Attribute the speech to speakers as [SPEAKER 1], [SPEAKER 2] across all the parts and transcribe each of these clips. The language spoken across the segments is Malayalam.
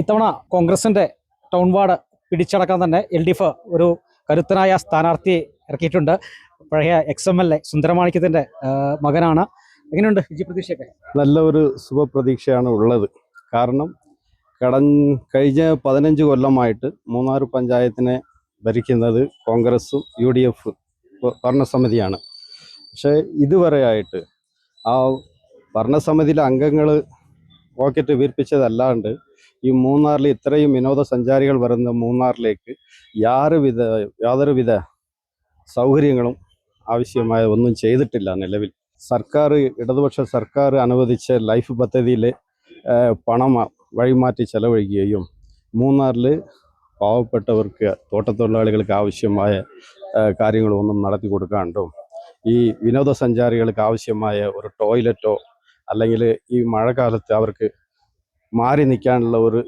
[SPEAKER 1] ഇത്തവണ കോൺഗ്രസിന്റെ ടൗൺ വാർഡ് പിടിച്ചടക്കാൻ തന്നെ എൽ ഡി എഫ് ഒരു കരുത്തനായ സ്ഥാനാർത്ഥിയെ ഇറക്കിയിട്ടുണ്ട്. പഴയ എക്സ് എം എൽ എ സുന്ദരമാണിക്യത്തിന്റെ മകനാണ്. എങ്ങനെയുണ്ട് വിജയ പ്രതീക്ഷയൊക്കെ?
[SPEAKER 2] നല്ല ഒരു ശുഭപ്രതീക്ഷയാണ് ഉള്ളത്. കാരണം കടൻ കഴിഞ്ഞ പതിനഞ്ച് കൊല്ലമായിട്ട് മൂന്നാർ പഞ്ചായത്തിനെ ഭരിക്കുന്നത് കോൺഗ്രസും യു ഡി എഫ് ഭരണസമിതിയാണ്. പക്ഷേ ഇതുവരെയായിട്ട് ആ ഭരണസമിതിയിലെ അംഗങ്ങൾ പോക്കറ്റ് വീർപ്പിച്ചതല്ലാണ്ട് ഈ മൂന്നാറിൽ ഇത്രയും വിനോദസഞ്ചാരികൾ വരുന്ന മൂന്നാറിലേക്ക് യാതൊരുവിധ യാതൊരുവിധ സൗകര്യങ്ങളും ആവശ്യമായ ഒന്നും ചെയ്തിട്ടില്ല നിലവിൽ. സർക്കാർ ഇടതുപക്ഷ സർക്കാർ അനുവദിച്ച ലൈഫ് പദ്ധതിയിലെ ഏഹ്, പണം വഴിമാറ്റി ചെലവഴിക്കുകയും മൂന്നാറിൽ പാവപ്പെട്ടവർക്ക് തോട്ടത്തൊഴിലാളികൾക്ക് ആവശ്യമായ കാര്യങ്ങളൊന്നും നടത്തി കൊടുക്കാണ്ടും ഈ വിനോദസഞ്ചാരികൾക്ക് ആവശ്യമായ ഒരു ടോയ്ലറ്റോ അല്ലെങ്കിൽ ഈ മഴക്കാലത്ത് അവർക്ക് മാറി നിൽക്കാനുള്ള ഒരു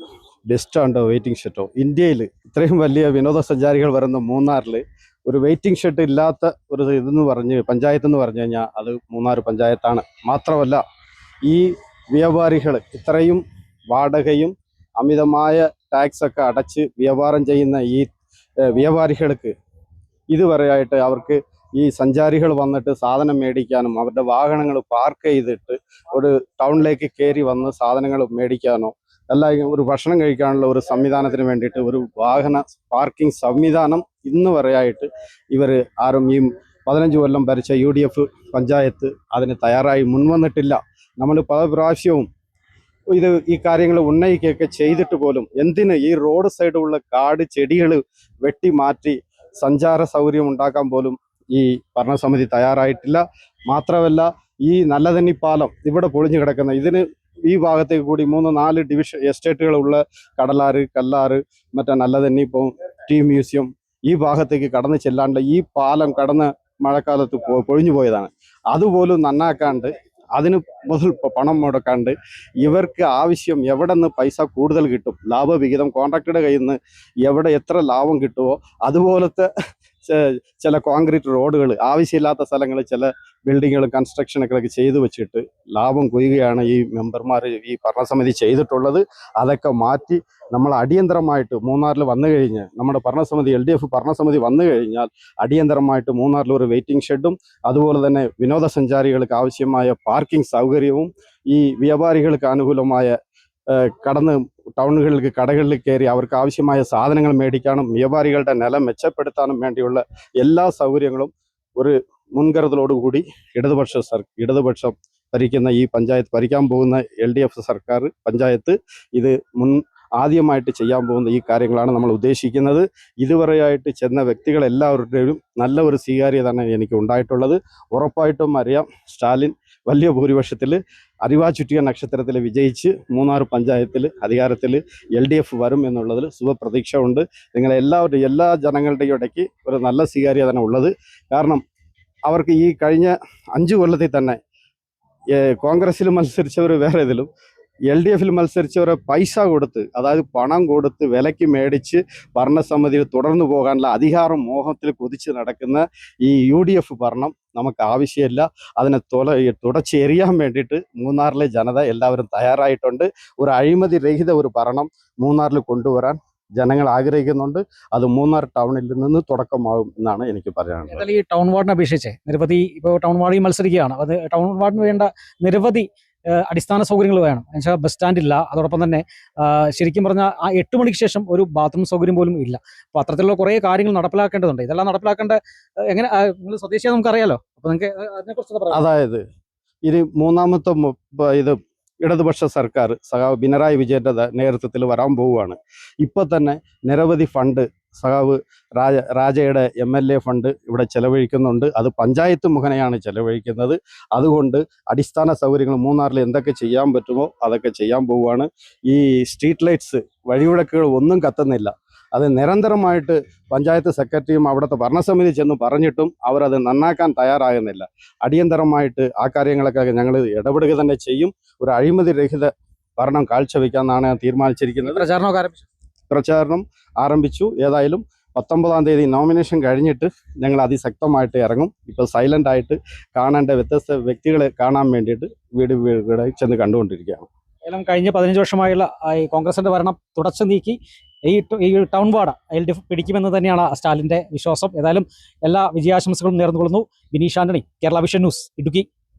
[SPEAKER 2] ബെസ്റ്റ് സ്റ്റാൻഡോ വെയിറ്റിംഗ് ഷെട്ടോ ഇന്ത്യയിൽ ഇത്രയും വലിയ വിനോദസഞ്ചാരികൾ വരുന്ന മൂന്നാറിൽ ഒരു വെയിറ്റിംഗ് ഷെഡ് ഇല്ലാത്ത ഒരു ഇതെന്ന് പറഞ്ഞ് പഞ്ചായത്ത് എന്ന് പറഞ്ഞു കഴിഞ്ഞാൽ അത് മൂന്നാർ പഞ്ചായത്താണ്. മാത്രമല്ല ഈ വ്യാപാരികൾ ഇത്രയും വാടകയും അമിതമായ ടാക്സ് ഒക്കെ അടച്ച് വ്യാപാരം ചെയ്യുന്ന ഈ വ്യാപാരികൾക്ക് ഇതുവരെയായിട്ട് അവർക്ക് ഈ സഞ്ചാരികൾ വന്നിട്ട് സാധനം മേടിക്കാനും അവരുടെ വാഹനങ്ങൾ പാർക്ക് ചെയ്തിട്ട് ഒരു ടൗണിലേക്ക് കയറി വന്ന് സാധനങ്ങൾ മേടിക്കാനോ അല്ല ഒരു ഭക്ഷണം കഴിക്കാനുള്ള ഒരു സംവിധാനത്തിന് വേണ്ടിയിട്ട് ഒരു വാഹന പാർക്കിംഗ് സംവിധാനം ഇന്ന് വരെയായിട്ട് ഇവർ ആരും ഈ പതിനഞ്ച് കൊല്ലം ഭരിച്ച യു ഡി എഫ് പഞ്ചായത്ത് അതിന് തയ്യാറായി മുൻവന്നിട്ടില്ല. നമ്മൾ പല പ്രാവശ്യവും ഇത് ഈ കാര്യങ്ങൾ ഉന്നയിക്കുകയൊക്കെ ചെയ്തിട്ട് പോലും എന്തിന് ഈ റോഡ് സൈഡുള്ള കാട് ചെടികൾ വെട്ടി മാറ്റി സഞ്ചാര സൗകര്യം ഉണ്ടാക്കാൻ പോലും ഈ ഭരണസമിതി തയ്യാറായിട്ടില്ല. മാത്രമല്ല ഈ നല്ലതന്നി പാലം ഇവിടെ പൊളിഞ്ഞു കിടക്കുന്ന ഇതിന് ഈ ഭാഗത്തേക്ക് കൂടി മൂന്ന് നാല് ഡിവിഷൻ എസ്റ്റേറ്റുകളുള്ള കടലാറ് കല്ലാറ് മറ്റേ നല്ലതന്നി ഇപ്പോൾ ടി മ്യൂസിയം ഈ ഭാഗത്തേക്ക് കടന്നു ചെല്ലാണ്ട് ഈ പാലം കടന്ന് മഴക്കാലത്ത് പൊഴിഞ്ഞു പോയതാണ്. അതുപോലും നന്നാക്കാണ്ട് അതിന് മുതൽ പണം മുടക്കാണ്ട് ഇവർക്ക് ആവശ്യം എവിടെ നിന്ന് പൈസ കൂടുതൽ കിട്ടും? ലാഭവിഹിതം കോൺട്രാക്ടറുടെ കയ്യിൽ നിന്ന് എവിടെ എത്ര ലാഭം കിട്ടുമോ അതുപോലത്തെ ചില കോൺക്രീറ്റ് റോഡുകൾ ആവശ്യമില്ലാത്ത സ്ഥലങ്ങളിൽ ചില ബിൽഡിങ്ങുകൾ കൺസ്ട്രക്ഷനൊക്കെ ചെയ്തു വെച്ചിട്ട് ലാഭം കൊയ്യുകയാണ് ഈ മെമ്പർമാർ ഈ ഭരണസമിതി ചെയ്തിട്ടുള്ളത്. അതൊക്കെ മാറ്റി നമ്മൾ അടിയന്തരമായിട്ട് മൂന്നാറിൽ വന്നു കഴിഞ്ഞ് നമ്മുടെ ഭരണസമിതി എൽ ഡി എഫ് ഭരണസമിതി വന്നു കഴിഞ്ഞാൽ അടിയന്തരമായിട്ട് മൂന്നാറിൽ ഒരു വെയിറ്റിംഗ് ഷെഡും അതുപോലെ തന്നെ വിനോദസഞ്ചാരികൾക്ക് ആവശ്യമായ പാർക്കിംഗ് സൗകര്യവും ഈ വ്യാപാരികൾക്ക് അനുകൂലമായ കടന്ന് ടൗണുകളിലേക്ക് കടകളിൽ കയറി അവർക്ക് ആവശ്യമായ സാധനങ്ങൾ മേടിക്കാനും വ്യാപാരികളുടെ നില മെച്ചപ്പെടുത്താനും വേണ്ടിയുള്ള എല്ലാ സൗകര്യങ്ങളും ഒരു മുൻകരുതലോടുകൂടി ഇടതുപക്ഷ സർ ഇടതുപക്ഷം ഭരിക്കുന്ന ഈ പഞ്ചായത്ത് ഭരിക്കാൻ പോകുന്ന എൽ ഡി എഫ് സർക്കാർ പഞ്ചായത്ത് ഇത് മുൻ ആദ്യമായിട്ട് ചെയ്യാൻ പോകുന്ന ഈ കാര്യങ്ങളാണ് നമ്മൾ ഉദ്ദേശിക്കുന്നത്. ഇതുവരെയായിട്ട് ചെന്ന വ്യക്തികളെല്ലാവരുടെയും നല്ല ഒരു സ്വീകാര്യതാണ് എനിക്ക് ഉണ്ടായിട്ടുള്ളത്. ഉറപ്പായിട്ടും അറിയാം സ്റ്റാലിൻ വലിയ ഭൂരിപക്ഷത്തിൽ അറിവാ ചുറ്റിയ നക്ഷത്രത്തിൽ വിജയിച്ച് മൂന്നാർ പഞ്ചായത്തിൽ അധികാരത്തിൽ എൽ ഡി എഫ് വരും എന്നുള്ളതിൽ ശുഭപ്രതീക്ഷ ഉണ്ട് നിങ്ങളെല്ലാവരുടെയും എല്ലാ ജനങ്ങളുടെയും ഇടയ്ക്ക് ഒരു നല്ല സ്വീകാര്യത ഉള്ളത്. കാരണം അവർക്ക് ഈ കഴിഞ്ഞ അഞ്ച് കൊല്ലത്തിൽ തന്നെ കോൺഗ്രസ്സിൽ മത്സരിച്ചവർ വേറെ ഇതിലും എൽ ഡി എഫിൽ മത്സരിച്ചവരെ പൈസ കൊടുത്ത് അതായത് പണം കൊടുത്ത് വിലയ്ക്ക് മേടിച്ച് ഭരണസമിതിയിൽ തുടർന്നു പോകാനുള്ള അധികാരം മോഹത്തിൽ കുതിച്ച് നടക്കുന്ന ഈ യു ഡി എഫ് ഭരണം നമുക്ക് ആവശ്യമില്ല. അതിനെ തുല തുടച്ചെറിയാൻ വേണ്ടിയിട്ട് മൂന്നാറിലെ ജനത എല്ലാവരും തയ്യാറായിട്ടുണ്ട്. ഒരു അഴിമതി രഹിത ഒരു ഭരണം മൂന്നാറിൽ കൊണ്ടുവരാൻ ജനങ്ങൾ ആഗ്രഹിക്കുന്നുണ്ട്. അത് മൂന്നാർ ടൗണിൽ നിന്ന് തുടക്കമാകും എന്നാണ് എനിക്ക് പറയാനുള്ളത്.
[SPEAKER 1] ഈ ടൗൺ വാർഡിനെ അപേക്ഷിച്ച് നിരവധി ഇപ്പോൾ ടൗൺ വാർഡിൽ മത്സരിക്കുകയാണ്. അത് ടൗൺ വാർഡിന് വേണ്ട നിരവധി അടിസ്ഥാന സൗകര്യങ്ങൾ വേണം. എന്നുവെച്ചാൽ ബസ് സ്റ്റാൻഡ് ഇല്ല. അതോടൊപ്പം തന്നെ ശരിക്കും പറഞ്ഞാൽ ആ എട്ട് മണിക്ക് ശേഷം ഒരു ബാത്റൂം സൗകര്യം പോലും ഇല്ല. അപ്പോൾ അത്തരത്തിലുള്ള കുറേ കാര്യങ്ങൾ നടപ്പിലാക്കേണ്ടതുണ്ട്. ഇതെല്ലാം നടപ്പിലാക്കേണ്ട എങ്ങനെ നിങ്ങൾ സ്വദേശിയെ നമുക്കറിയാലോ? അപ്പോൾ നിങ്ങൾക്ക് അതിനെക്കുറിച്ച്
[SPEAKER 2] അതായത് ഇനി മൂന്നാമത്തെ ഇത് ഇടതുപക്ഷ സർക്കാർ സഖാവ് പിണറായി വിജയന്റെ നേതൃത്വത്തിൽ വരാൻ പോവുകയാണ്. ഇപ്പൊ തന്നെ നിരവധി ഫണ്ട് സഖാവ് രാജ രാജയുടെ എം എൽ എ ഫണ്ട് ഇവിടെ ചെലവഴിക്കുന്നുണ്ട്. അത് പഞ്ചായത്ത് മുഖേനയാണ് ചെലവഴിക്കുന്നത്. അതുകൊണ്ട് അടിസ്ഥാന സൗകര്യങ്ങൾ മൂന്നാറിൽ എന്തൊക്കെ ചെയ്യാൻ പറ്റുമോ അതൊക്കെ ചെയ്യാൻ പോവുകയാണ്. ഈ സ്ട്രീറ്റ് ലൈറ്റ്സ് വഴിവിളക്കുകൾ ഒന്നും കത്തുന്നില്ല. അത് നിരന്തരമായിട്ട് പഞ്ചായത്ത് സെക്രട്ടറിയും അവിടുത്തെ ഭരണസമിതി ചെന്ന് പറഞ്ഞിട്ടും അവരത് നന്നാക്കാൻ തയ്യാറാകുന്നില്ല. അടിയന്തരമായിട്ട് ആ കാര്യങ്ങളൊക്കെ ഞങ്ങൾ ഇടപെടുക തന്നെ ചെയ്യും. ഒരു അഴിമതി രഹിത ഭരണം കാഴ്ചവെക്കാമെന്നാണ് തീരുമാനിച്ചിരിക്കുന്നത്.
[SPEAKER 1] പ്രചാരണമൊക്കെ ആരംഭിച്ചു.
[SPEAKER 2] പ്രചാരണം ആരംഭിച്ചു. ഏതായാലും പത്തൊമ്പതാം തീയതി നോമിനേഷൻ കഴിഞ്ഞിട്ട് ഞങ്ങൾ അതിശക്തമായിട്ട് ഇറങ്ങും. ഇപ്പോൾ സൈലന്റ് ആയിട്ട് കാണേണ്ട വ്യത്യസ്ത വ്യക്തികളെ കാണാൻ വേണ്ടിയിട്ട് വീട് വീടുകളെ ചെന്ന് കണ്ടുകൊണ്ടിരിക്കുകയാണ്.
[SPEAKER 1] ഏതായാലും കഴിഞ്ഞ പതിനഞ്ച് വർഷമായുള്ള ഈ കോൺഗ്രസിന്റെ ഭരണം തുടച്ചു നീക്കി ഈ ഈ ടൗൺ വാർഡ് എൽ പിടിക്കുമെന്ന് തന്നെയാണ് സ്റ്റാലിന്റെ വിശ്വാസം. ഏതായാലും എല്ലാ വിജയാശംസകളും നേർന്നുകൊള്ളുന്നു. Bineesh Antony Kerala vision news Idukki.